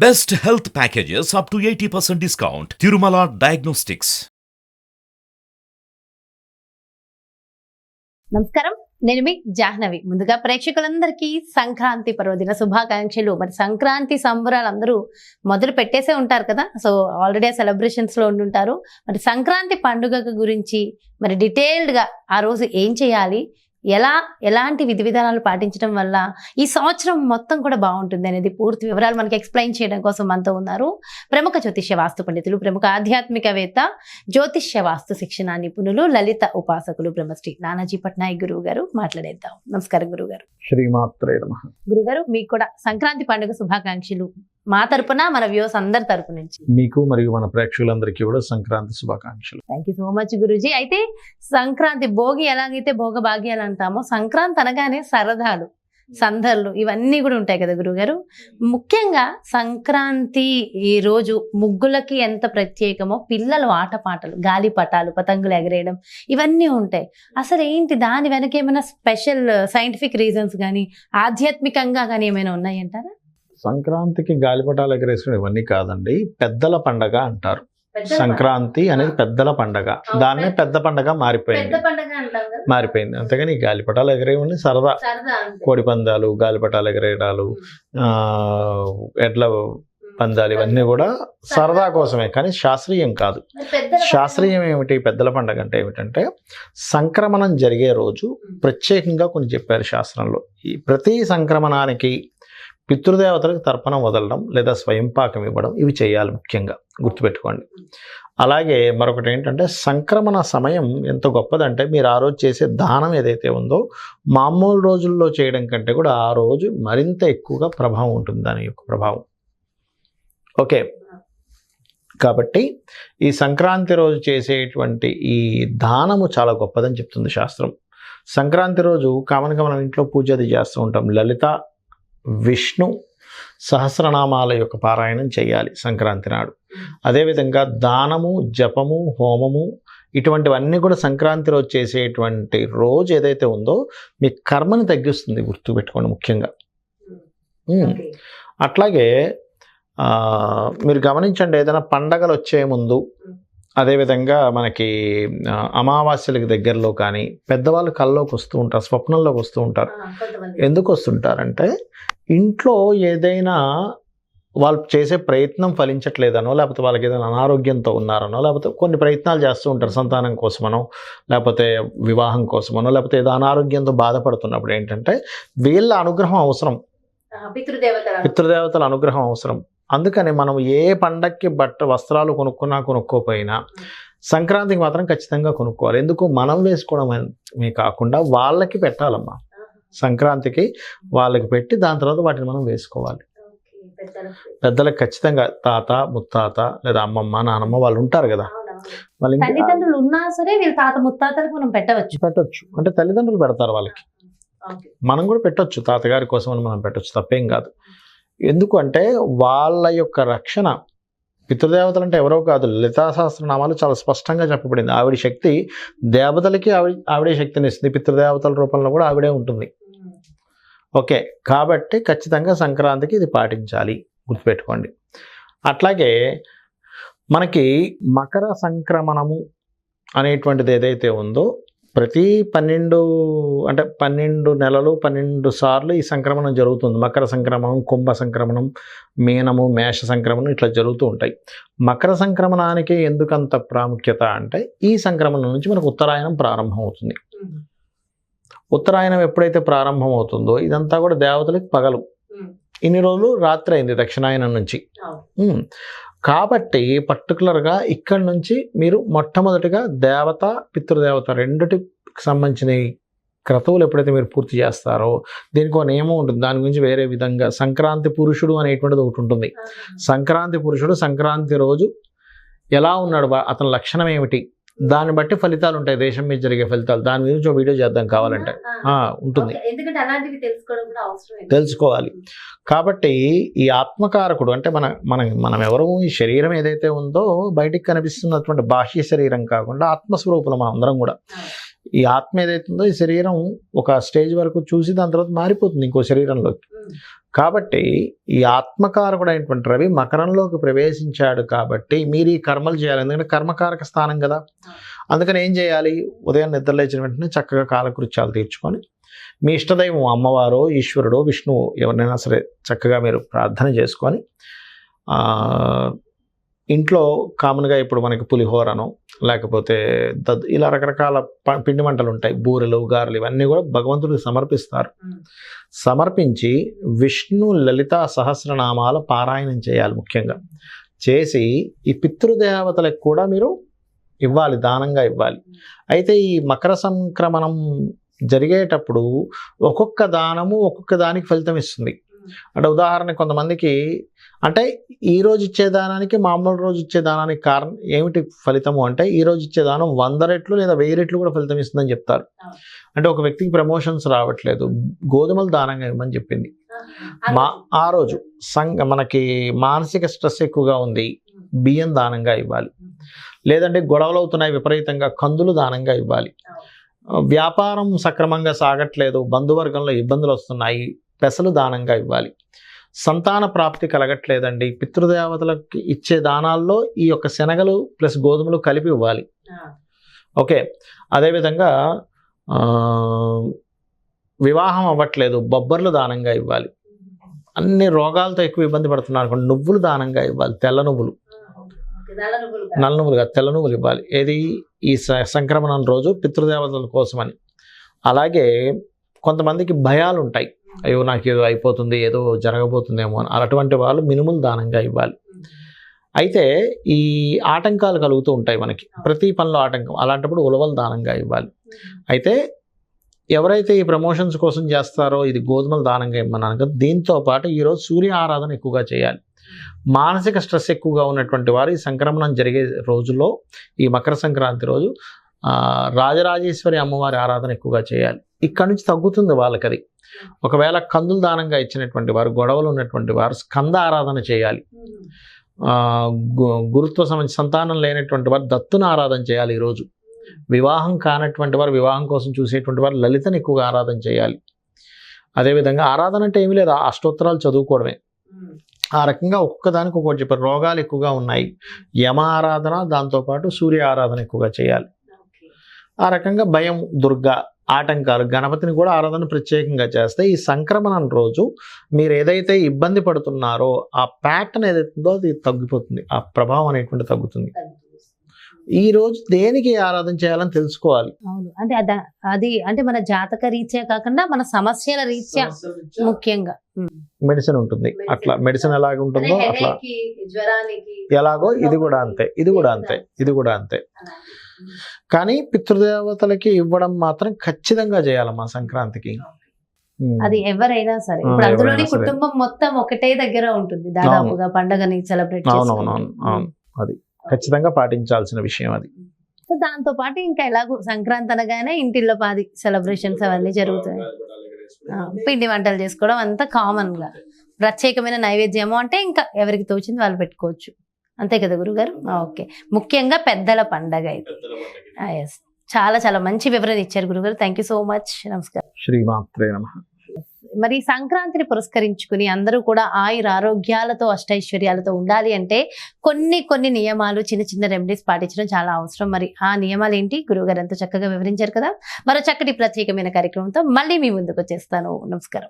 Best health packages up to eighty percent discount Tirumala diagnostics నమస్కారం. నేను మీ జాహ్నవి. ముందుగా ప్రేక్షకులందరికీ సంక్రాంతి పర్వదిన శుభాకాంక్షలు. మరి సంక్రాంతి సంబరాలు అందరూ మొదలు పెట్టేసే ఉంటారు కదా? సో ఆల్రెడీ సెలబ్రేషన్స్లో ఉండుంటారు. మరి సంక్రాంతి పండుగ గురించి మరి డీటెయిల్డ్గా ఆ రోజు ఏం చేయాలి? ఎలా ఎలాంటి విధి విధానాలు పాటించడం వల్ల ఈ సంవత్సరం మొత్తం కూడా బాగుంటుంది అనేది పూర్తి వివరాలు మనకి ఎక్స్ప్లెయిన్ చేయడం కోసం మనతో ఉన్నారు. ప్రముఖ జ్యోతిష్య వాస్తు పండితులు ప్రముఖ ఆధ్యాత్మికవేత్త జ్యోతిష్య వాస్తు శిక్షణ నిపుణులు లలిత ఉపాసకులు బ్రహ్మశ్రీ నానాజీ పట్నాయక్ గురువు గారు మాట్లాడేద్దాం. నమస్కారం గురువు గారు శ్రీమాత్రే గురుగారు మీకు కూడా సంక్రాంతి పండుగ శుభాకాంక్షలు. మా తరపున మన వ్యూస్ అందరి తరపు నుంచి. మీకు మరియు మన ప్రేక్షకులందరికీ కూడా సంక్రాంతి శుభాకాంక్షలు. Thank you so much Guruji. అయితే సంక్రాంతి భోగి ఎలాగైతే భోగ భాగ్యాలు అంటామో సంక్రాంతి అనగానే సరదాలు సందర్లు ఇవన్నీ కూడా ఉంటాయి కదా గురుగారు. ముఖ్యంగా సంక్రాంతి ఈ రోజు ముగ్గులకి ఎంత ప్రత్యేకమో పిల్లలు ఆటపాటలు గాలిపటాలు పతంగులు ఎగరేయడం ఇవన్నీ ఉంటాయి. అసలు ఏంటి దాని వెనక ఏమైనా స్పెషల్ సైంటిఫిక్ రీజన్స్ కానీ ఆధ్యాత్మికంగా కానీ ఏమైనా ఉన్నాయంటారా? సంక్రాంతికి గాలిపటాలు ఎగరేసుకుని ఇవన్నీ కాదండి పెద్దల పండగ అంటారు. సంక్రాంతి అనేది పెద్దల పండగ. దాన్నే పెద్ద పండగ మారిపోయింది. మారిపోయింది. అంతేగాని ఈ గాలిపటాలు ఎగరేయమని సరదా. కోడి పందాలు గాలిపటాలు ఎగరేయడాలు ఎడ్ల పందాలు ఇవన్నీ కూడా సరదా కోసమే కానీ శాస్త్రీయం కాదు. శాస్త్రీయం ఏమిటి పెద్దల పండగ అంటే ఏమిటంటే సంక్రమణం జరిగే రోజు ప్రత్యేకంగా కొన్ని చెప్పారు శాస్త్రంలో. ఈ ప్రతి సంక్రమణానికి పితృదేవతలకు తర్పణం వదలడం లేదా స్వయంపాకం ఇవ్వడం ఇవి చేయాలి ముఖ్యంగా. గుర్తుపెట్టుకోండి. అలాగే మరొకటి ఏంటంటే సంక్రమణ సమయం ఎంత గొప్పదంటే మీరు ఆ రోజు చేసే దానం ఏదైతే ఉందో మామూలు రోజుల్లో చేయడం కంటే కూడా ఆ రోజు మరింత ఎక్కువగా ప్రభావం ఉంటుంది దాని యొక్క ప్రభావం. ఓకే. కాబట్టి ఈ సంక్రాంతి రోజు చేసేటువంటి ఈ దానము చాలా గొప్పదని చెప్తుంది శాస్త్రం. సంక్రాంతి రోజు కామన్గా మనం ఇంట్లో పూజ అది చేస్తూ ఉంటాం. లలిత విష్ణు సహస్రనామాల యొక్క పారాయణం చేయాలి సంక్రాంతి నాడు అదేవిధంగా దానము జపము హోమము ఇటువంటివన్నీ కూడా సంక్రాంతి రోజు చేసేటువంటి రోజు ఏదైతే ఉందో మీ కర్మని తగ్గిస్తుంది గుర్తుపెట్టుకోండి ముఖ్యంగా ఉమ్. ఓకే. అట్లాగే మీరు గమనించండి ఏదైనా పండగలు వచ్చే ముందు అదేవిధంగా మనకి అమావాస్యలకు దగ్గరలో కానీ పెద్దవాళ్ళు కల్లోకి వస్తూ ఉంటారు స్వప్నంలోకి వస్తూ ఉంటారు. ఎందుకు వస్తుంటారంటే ఇంట్లో ఏదైనా వాళ్ళు చేసే ప్రయత్నం ఫలించట్లేదనో లేకపోతే వాళ్ళకి ఏదైనా అనారోగ్యంతో ఉన్నారనో లేకపోతే కొన్ని ప్రయత్నాలు చేస్తూ ఉంటారు సంతానం కోసమనో లేకపోతే వివాహం కోసమనో లేకపోతే ఏదో అనారోగ్యంతో బాధపడుతున్నప్పుడు ఏంటంటే వీళ్ళ అనుగ్రహం అవసరం. పితృదేవతల అనుగ్రహం అవసరం. అందుకని మనం ఏ పండక్కి బట్ట వస్త్రాలు కొనుక్కున్నా కొనుక్కోపోయినా సంక్రాంతికి మాత్రం ఖచ్చితంగా కొనుక్కోవాలి. ఎందుకు? మనం వేసుకోవడమే కాకుండా వాళ్ళకి పెట్టాలమ్మా. సంక్రాంతికి వాళ్ళకి పెట్టి దాని తర్వాత వాటిని మనం వేసుకోవాలి. పెద్దలకు. ఖచ్చితంగా తాత ముత్తాత లేదా అమ్మమ్మ నానమ్మ వాళ్ళు ఉంటారు కదా. వాళ్ళు తల్లిదండ్రులు ఉన్నా సరే వీళ్ళ తాత ముత్తాతలకు మనం పెట్టవచ్చు. పెట్టొచ్చు. అంటే తల్లిదండ్రులు పెడతారు వాళ్ళకి. మనం కూడా పెట్టొచ్చు. తాతగారి కోసం మనం పెట్టొచ్చు. తప్పేం కాదు. ఎందుకు అంటే వాళ్ళ యొక్క రక్షణ పితృదేవతలు అంటే ఎవరో కాదు లలితా నామాలు చాలా స్పష్టంగా చెప్పబడింది. ఆవిడ శక్తి దేవతలకి ఆవిడ ఆవిడే శక్తిని ఇస్తుంది పితృదేవతల రూపంలో కూడా ఆవిడే ఉంటుంది. ఓకే కాబట్టి ఖచ్చితంగా సంక్రాంతికి ఇది పాటించాలి. గుర్తుపెట్టుకోండి. అట్లాగే మనకి మకర సంక్రమణము అనేటువంటిది ఏదైతే ఉందో ప్రతి పన్నెండు అంటే పన్నెండు నెలలు పన్నెండు సార్లు ఈ సంక్రమణం జరుగుతుంది. మకర సంక్రమణం కుంభ సంక్రమణం మీనము మేష సంక్రమణం ఇట్లా జరుగుతూ ఉంటాయి. మకర సంక్రమణానికి ఎందుకంత ప్రాముఖ్యత అంటే ఈ సంక్రమణం నుంచి మనకు ఉత్తరాయణం ప్రారంభం అవుతుంది ఉత్తరాయణం ఎప్పుడైతే ప్రారంభం అవుతుందో ఇదంతా కూడా దేవతలకు పగలు. ఇన్ని రోజులు రాత్రి అయింది దక్షిణాయనం నుంచి. కాబట్టి పర్టికులర్గా ఇక్కడి నుంచి మీరు మొట్టమొదటిగా దేవత పితృదేవత రెండిటికి సంబంధించిన క్రతువులు ఎప్పుడైతే మీరు పూర్తి చేస్తారో దీనికి ఒక నియమం ఉంటుంది. దాని గురించి వేరే విధంగా సంక్రాంతి పురుషుడు అనేటువంటిది ఒకటి ఉంటుంది. సంక్రాంతి పురుషుడు సంక్రాంతి రోజు ఎలా ఉన్నాడు? అతని లక్షణం ఏమిటి? దాన్ని బట్టి ఫలితాలు ఉంటాయి. దేశం మీద జరిగే ఫలితాలు. దాని గురించి ఒక వీడియో చేద్దాం కావాలంటే. ఉంటుంది. ఓకే, ఎందుకంటే అలాంటివి తెలుసుకోవడం కూడా అవసరం తెలుసుకోవాలి. కాబట్టి ఈ ఆత్మకారకుడు అంటే మన మన మనం ఎవరు ఈ శరీరం ఏదైతే ఉందో బయటికి కనిపిస్తున్నటువంటి బాహ్య శరీరం కాకుండా ఆత్మస్వరూపులు మనం అందరం కూడా. ఈ ఆత్మ ఏదైతుందో ఈ శరీరం ఒక స్టేజ్ వరకు చూసి దాని తర్వాత మారిపోతుంది ఇంకో శరీరంలోకి. కాబట్టి ఈ ఆత్మకారకుడైనటువంటి రవి మకరంలోకి ప్రవేశించాడు కాబట్టి మీరు ఈ కర్మలు చేయాలి. ఎందుకంటే కర్మకారక స్థానం కదా. అందుకని ఏం చేయాలి? ఉదయం నిద్ర లేచిన వెంటనే చక్కగా కాలకృత్యాలు తీర్చుకొని మీ ఇష్టదైవం అమ్మవారో ఈశ్వరుడో విష్ణువు ఎవరినైనా సరే చక్కగా మీరు ప్రార్థన చేసుకొని ఇంట్లో కామన్గా ఇప్పుడు మనకి పులిహోరను లేకపోతే దద్ ఇలా రకరకాల ప- పిండి వంటలు ఉంటాయి బూరెలు గారెలు ఇవన్నీ కూడా భగవంతుడికి సమర్పిస్తారు. సమర్పించి విష్ణు లలిత సహస్రనామాల పారాయణం చేయాలి ముఖ్యంగా. చేసి ఈ పితృదేవతలకు కూడా మీరు ఇవ్వాలి దానంగా ఇవ్వాలి. అయితే ఈ మకర సంక్రమణం జరిగేటప్పుడు ఒక్కొక్క దానము ఒక్కొక్క దానికి ఫలితం ఇస్తుంది. అంటే ఉదాహరణ కొంతమందికి అంటే ఈ రోజు ఇచ్చే దానానికి మామూలు రోజు ఇచ్చే దానానికి కారణం ఏమిటి ఫలితము అంటే ఈ రోజు ఇచ్చే దానం వంద రెట్లు లేదా వెయ్యి రెట్లు కూడా ఫలితం ఇస్తుందని చెప్తారు. అంటే ఒక వ్యక్తికి ప్రమోషన్స్ రావట్లేదు గోధుమలు దానంగా ఇవ్వమని చెప్పింది. మా ఆ రోజు సంఘ మనకి మానసిక స్ట్రెస్ ఎక్కువగా ఉంది బియ్యం దానంగా ఇవ్వాలి. లేదంటే గొడవలు అవుతున్నాయి విపరీతంగా కందులు దానంగా ఇవ్వాలి. వ్యాపారం సక్రమంగా సాగట్లేదు బంధువర్గంలో ఇబ్బందులు వస్తున్నాయి పెసలు దానంగా ఇవ్వాలి. సంతాన ప్రాప్తి కలగట్లేదండి. పితృదేవతలకు ఇచ్చే దానాల్లో ఈ యొక్క శనగలు ప్లస్ గోధుమలు కలిపి ఇవ్వాలి. ఓకే. అదేవిధంగా వివాహం అవ్వట్లేదు. బొబ్బర్లు దానంగా ఇవ్వాలి. అన్ని రోగాలతో ఎక్కువ ఇబ్బంది పడుతున్నారు అనుకోండి, నువ్వులు దానంగా ఇవ్వాలి. తెల్ల నువ్వులు. నల్ల నువ్వులు కాదు. తెల్ల నువ్వులు ఇవ్వాలి. ఏది? ఈ సంక్రమణం రోజు పితృదేవతల కోసమని. అలాగే కొంతమందికి భయాలు ఉంటాయి అయ్యో నాకు ఏదో అయిపోతుంది ఏదో జరగబోతుందేమో అని అటువంటి వాళ్ళు మినుములు దానంగా ఇవ్వాలి. అయితే ఈ ఆటంకాలు కలుగుతూ ఉంటాయి మనకి. ప్రతి పనిలో ఆటంకం అలాంటప్పుడు ఉలవలు దానంగా ఇవ్వాలి. అయితే ఎవరైతే ఈ ప్రమోషన్స్ కోసం చేస్తారో ఇది గోధుమలు దానంగా ఇమ్మన్నాను కదా దీంతో పాటు ఈరోజు సూర్య ఆరాధన ఎక్కువగా చేయాలి. మానసిక స్ట్రెస్ ఎక్కువగా ఉన్నటువంటి వారు ఈ సంక్రమణం జరిగే రోజుల్లో ఈ మకర సంక్రాంతి రోజు రాజరాజేశ్వరి అమ్మవారి ఆరాధన ఎక్కువగా చేయాలి. ఇక్కడ నుంచి తగ్గుతుంది వాళ్ళకి అది ఒకవేళ కందులు దానంగా ఇచ్చినటువంటి వారు గొడవలు ఉన్నటువంటి వారు స్కంద ఆరాధన చేయాలి. గురుత్వ సంబంధించి సంతానం లేనటువంటి వారు దత్తును ఆరాధన చేయాలి ఈరోజు. వివాహం కానటువంటి వారు వివాహం కోసం చూసేటువంటి వారు లలితను ఎక్కువగా ఆరాధన చేయాలి. అదేవిధంగా ఆరాధన అంటే ఏమీ లేదు. అష్టోత్తరాలు చదువుకోవడమే. ఆ రకంగా ఒక్కొక్క దానికి ఒక్కొక్కటి చెప్పారు. రోగాలు ఎక్కువగా ఉన్నాయి. యమ ఆరాధన దాంతోపాటు సూర్య ఆరాధన ఎక్కువగా చేయాలి. ఆ రకంగా భయం దుర్గా ఆటంకాలు గణపతిని కూడా ఆరాధన ప్రత్యేకంగా చేస్తే ఈ సంక్రమణం రోజు మీరు ఏదైతే ఇబ్బంది పడుతున్నారో ఆ ప్యాటర్న్ ఏదైతే ఉందో అది తగ్గిపోతుంది. ఆ ప్రభావం అనేటువంటి తగ్గుతుంది. ఈ రోజు దేనికి ఆరాధన చేయాలని తెలుసుకోవాలి? అవును. అంటే అద- అది అంటే మన జాతక రీత్యా కాకుండా మన సమస్యల రీత్యా ముఖ్యంగా. మెడిసిన్ ఉంటుంది. అట్లా మెడిసిన్ ఎలాగ ఉంటుందో అట్లా. జ్వరానికి ఎలాగో ఇది కూడా అంతే. ఇది కూడా అంతే. ఇది కూడా అంతే. కానీ పితృదేవతలకి ఇవ్వడం మాత్రం ఖచ్చితంగా చేయాలమ్మా సంక్రాంతికి. అది ఎవరైనా సరే. ఇప్పుడు అందులోని. కుటుంబం మొత్తం ఒకటే దగ్గర ఉంటుంది. దాదాపుగా పండగని సెలబ్రేట్ అవునవునవును అది ఖచ్చితంగా పాటించాల్సిన విషయం అది. దాంతో పాటు ఇంకా ఎలాగో సంక్రాంతి అనగానే ఇంటిల్లో పాది సెలబ్రేషన్స్ అవన్నీ జరుగుతాయి. పిండి వంటలు చేసుకోవడం అంతా కామన్గా. ప్రత్యేకమైన నైవేద్యము అంటే ఇంకా ఎవరికి తోచింది వాళ్ళు పెట్టుకోవచ్చు. అంతే కదా గురుగారు? ఓకే. ముఖ్యంగా పెద్దల పండగ ఇది ఎస్ చాలా చాలా మంచి వివరణ ఇచ్చారు గురుగారు. థ్యాంక్ యూ సో మచ్ నమస్కారం. శ్రీమాత్రే నమ. మరి సంక్రాంతిని పురస్కరించుకుని అందరూ కూడా ఆయుర ఆరోగ్యాలతో అష్టైశ్వర్యాలతో ఉండాలి అంటే కొన్ని కొన్ని నియమాలు చిన్న చిన్న రెమెడీస్ పాటించడం చాలా అవసరం. మరి ఆ నియమాలు ఏంటి? గురువుగారు ఎంతో చక్కగా వివరించారు కదా. మరో చక్కటి ప్రత్యేకమైన కార్యక్రమంతో మళ్ళీ మీ ముందుకు వచ్చేస్తాను. నమస్కారం.